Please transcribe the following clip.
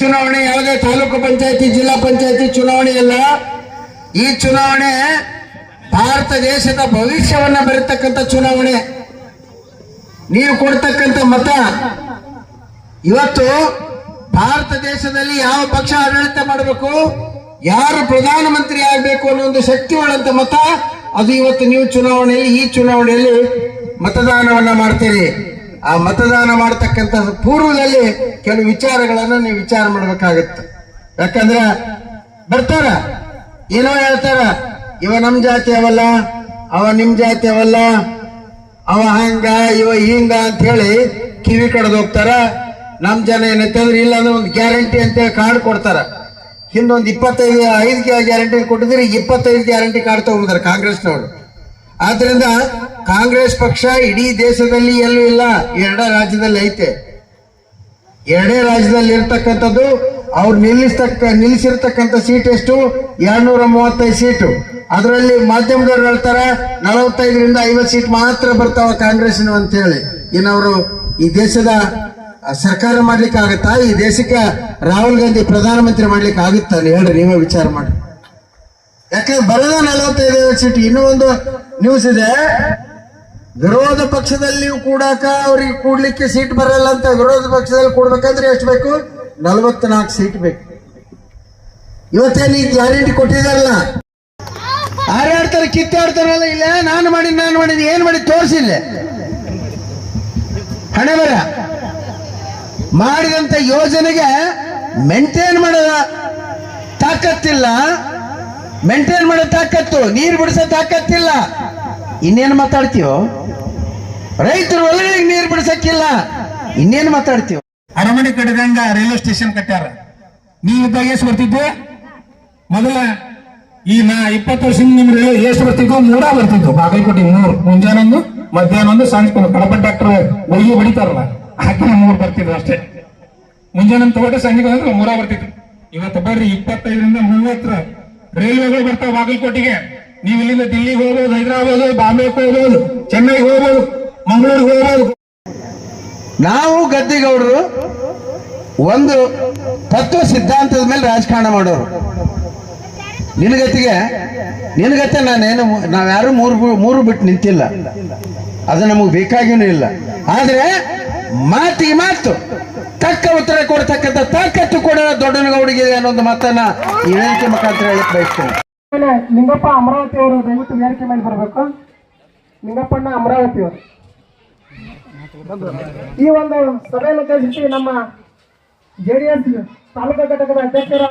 ಚುನಾವಣೆ ಯಾವುದೇ ತಾಲೂಕು ಪಂಚಾಯತಿ, ಜಿಲ್ಲಾ ಪಂಚಾಯತಿ ಚುನಾವಣೆ ಇಲ್ಲ ಈ ಚುನಾವಣೆ ಭಾರತ ದೇಶದ ಭವಿಷ್ಯವನ್ನ ಬರೀತಕ್ಕಂಥ ಚುನಾವಣೆ. ನೀವು ಕೊಡ್ತಕ್ಕಂತ ಮತ. ಇವತ್ತು ಭಾರತ ದೇಶದಲ್ಲಿ ಯಾವ ಪಕ್ಷ ಆಡಳಿತ ಮಾಡಬೇಕು, ಯಾರು ಪ್ರಧಾನಮಂತ್ರಿ ಆಗಬೇಕು ಅನ್ನೋ ಒಂದು ಶಕ್ತಿ ಉಳ್ಳಂತ ಮತ, ಅದು ಇವತ್ತು ನೀವು ಚುನಾವಣೆಯಲ್ಲಿ, ಈ ಚುನಾವಣೆಯಲ್ಲಿ ಮತದಾನವನ್ನ ಮಾಡ್ತೀರಿ. ಆ ಮತದಾನ ಮಾಡತಕ್ಕಂತ ಪೂರ್ವದಲ್ಲಿ ಕೆಲವು ವಿಚಾರಗಳನ್ನು ನೀವು ವಿಚಾರ ಮಾಡ್ಬೇಕಾಗತ್ತೆ. ಯಾಕಂದ್ರೆ, ಬರ್ತಾರ. ಏನೋ ಹೇಳ್ತಾರ. ಇವ ನಮ್ ಜಾತಿ ಅವಲ್ಲ, ಅವ ನಿಮ್ ಜಾತಿ ಅವಲ್ಲ, ಅವ ಹಂಗ, ಇವ ಹಿಂಗ ಅಂತ ಹೇಳಿ ಕಿವಿ ಕಡ್ದು ಹೋಗ್ತಾರ. ನಮ್ ಜನ ಏನೈತೆ ಅಂದ್ರೆ ಇಲ್ಲ ಅಂದ್ರೆ ಒಂದು ಗ್ಯಾರಂಟಿ ಅಂತೇಳಿ ಕಾರ್ಡ್ ಕೊಡ್ತಾರ. ಹಿಂದೊಂದು ಇಪ್ಪತ್ತೈದು ಐದು ಗ್ಯಾರಂಟಿ ಕೊಟ್ಟಿದ್ರೆ ಇಪ್ಪತ್ತೈದು ಗ್ಯಾರಂಟಿ ಕಾರ್ಡ್ ತಗೊಂಡ್ರೆ ಕಾಂಗ್ರೆಸ್ನವರು. ಆದ್ರಿಂದ ಕಾಂಗ್ರೆಸ್ ಪಕ್ಷ ಇಡೀ ದೇಶದಲ್ಲಿ ಎಲ್ಲೂ ಇಲ್ಲ, ಎರಡೇ ರಾಜ್ಯದಲ್ಲಿ ಐತೆ. ಎರಡೇ ರಾಜ್ಯದಲ್ಲಿ ಇರ್ತಕ್ಕಂಥದ್ದು, ಅವ್ರು ನಿಲ್ಲಿಸ್ತಕ್ಕ, ನಿಲ್ಲಿಸಿರ್ತಕ್ಕಂಥ ಸೀಟ್ ಎಷ್ಟು? ಎರಡ್ನೂರ ಮೂವತ್ತೈದು ಸೀಟು. ಅದರಲ್ಲಿ ಮಾಧ್ಯಮದವ್ರು ಹೇಳ್ತಾರೆ, ನಲವತ್ತೈದರಿಂದ ಐವತ್ತು ಸೀಟ್ ಮಾತ್ರ ಬರ್ತಾವ ಕಾಂಗ್ರೆಸ್ನ ಅಂತ ಹೇಳಿ ಏನವರು ಈ ದೇಶದ ಸರ್ಕಾರ ಮಾಡ್ಲಿಕ್ಕೆ ಆಗುತ್ತಾ? ಈ ದೇಶಕ್ಕೆ ರಾಹುಲ್ ಗಾಂಧಿ ಪ್ರಧಾನಮಂತ್ರಿ ಮಾಡ್ಲಿಕ್ಕೆ ಆಗುತ್ತಾ ಹೇಳ್ರಿ, ನೀವೇ ವಿಚಾರ ಮಾಡಿ. ಯಾಕಂದ್ರೆ ಬರದ ನಲವತ್ತೈದು ಸೀಟ್. ಇನ್ನೂ ಒಂದು ನ್ಯೂಸ್ ಇದೆ. ವಿರೋಧ ಪಕ್ಷದಲ್ಲಿಯೂ ಕೂಡಾಕ ಅವ್ರಿಗೆ ಕೂಡ್ಲಿಕ್ಕೆ ಸೀಟ್ ಬರಲ್ಲ ಅಂತ ವಿರೋಧ ಪಕ್ಷದಲ್ಲಿ ಕೂಡ್ಬೇಕಂದ್ರೆ ಎಷ್ಟು ಬೇಕು? ನಲವತ್ನಾಲ್ಕು ಸೀಟ್ ಬೇಕು. ಇವತ್ತೇನು ಈ ಗ್ಯಾರಂಟಿ ಕೊಟ್ಟಿದಾರಲ್ಲ ಹಾರಾಡ್ತಾರೆ, ಕಿತ್ತಾಡ್ತಾರಲ್ಲ ಇಲ್ಲ? ನಾನು ಮಾಡಿ ನಾನು ಮಾಡಿದ್, ಏನ್ ಮಾಡಿ ತೋರಿಸಿಲ್ಲ? ಹಣ ಬರ. ಮಾಡಿದಂತ ಯೋಜನೆಗೆ ಮೇಂಟೈನ್ ಮಾಡದ ತಾಕತ್ತಿಲ್ಲ. ಮೇಂಟೈನ್ ಮಾಡೋ ತಾಕತ್ತು, ನೀರು ಬಿಡಿಸೋ ತಾಕತ್ತಿಲ್ಲ. ಇನ್ನೇನು ಮಾತಾಡ್ತೀವೋ ರೈತರು ಹೊಲಗಳಿಗೆ ನೀರು ಬಿಡಿಸಕ್ಕಿಲ್ಲ. ಇನ್ನೇನು ಮಾತಾಡ್ತೀವೋ ಅರಮನೆ ಕಟ್ಟದಂಗ ರೈಲ್ವೆ ಸ್ಟೇಷನ್ ಕಟ್ಟ್ಯಾರ. ನೀವು ಇದ್ದಾಗ ಎಷ್ಟು ಬರ್ತಿದ್ದೆ? ಮೊದಲ ಈ ನಾ ಇಪ್ಪತ್ತು ವರ್ಷದಿಂದ ನಿಮ್ ರೈಲ್ವೆ ಎಷ್ಟು ಬರ್ತಿದ್ವು ಮೂರ ಬರ್ತಿದ್ವು. ಬಾಗಲಕೋಟೆ ಮೂರು ಮುಂಜಾನೆ ಒಂದು ಮಧ್ಯಾಹ್ನ ಒಂದು. ಒಂದು ಕಡಪ ಡಾಕ್ಟರ್ ಒಯ್ಯಿ ಹೊಡಿತಾರಲ್ಲ ಹಾಗೆ ಮೂರು ಬರ್ತಿದ್ರು ಅಷ್ಟೇ. ಮುಂಜಾನೆ ತಗೊಂಡ್ರೆ ತಗೊಂಡು ಸಂಜೆ ಬಂದ್ರೆ ಮೂರ ಬರ್ತಿದ್ರು ಇವತ್ತು ಬರ್ರಿ, ಇಪ್ಪತ್ತೈದರಿಂದ ಮೂವತ್ತರ ರೈಲ್ವೆಗಳು ಬರ್ತಾವ ಬಾಗಲಕೋಟೆಗೆ. ನೀವು ಇಲ್ಲಿಂದ ದಿಲ್ಲಿಗೆ ಹೋಗ್ಬೋದು, ಹೈದರಾಬಾದ್ ಬಾಂಬೆಗೆ ಹೋಗ್ಬೋದು ಚೆನ್ನೈಗೆ ಹೋಗ್ಬೋದು, ಮಂಗಳೂರಿಗೆ ಹೋಗ್ಬೋದು. ನಾವು ಗದ್ದಿಗೌಡರು ಒಂದು ತತ್ವ ಸಿದ್ಧಾಂತದ ಮೇಲೆ ರಾಜಕಾರಣ ಮಾಡೋರು. ನಿನಗತಿಗೆ ನಿನಗತ್ತೆ ನಾನೇನು ನಾವ್ಯಾರು ಮೂರು ಮೂರು ಬಿಟ್ಟು ನಿಂತಿಲ್ಲ. ಅದು ನಮಗೆ ಬೇಕಾಗಿನೂ ಇಲ್ಲ. ಆದರೆ ಮಾತಿಗೆ ಮಾತು, ತಕ್ಕ ಉತ್ತರ ಕೊಡ್ತಕ್ಕಂಥ ತಾಕತ್ತು ಕೂಡ ದೊಡ್ಡನಗೌಡಿಗೆ ಅನ್ನೋದು ಮಾತನ್ನ ಈ ವೇದಿಕೆ ಮುಖಾಂತರ ಹೇಳಕ್ ಬಯಸ್ತೇನೆ. ಆಮೇಲೆ ನಿಂಗಪ್ಪ ಅಮರಾವತಿ ಅವರು ದಯವಿಟ್ಟು ವೇದಿಕೆ ಮೇಲೆ ಬರಬೇಕು. ನಿಂಗಪ್ಪಣ್ಣ ಅಮರಾವತಿ ಅವರು. ಈ ಒಂದು ಸಭೆಯನ್ನು ಉದ್ದೇಶಿಸಿ ನಮ್ಮ ಜೆಡಿಎಸ್ ತಾಲೂಕು ಘಟಕದ ಅಧ್ಯಕ್ಷರ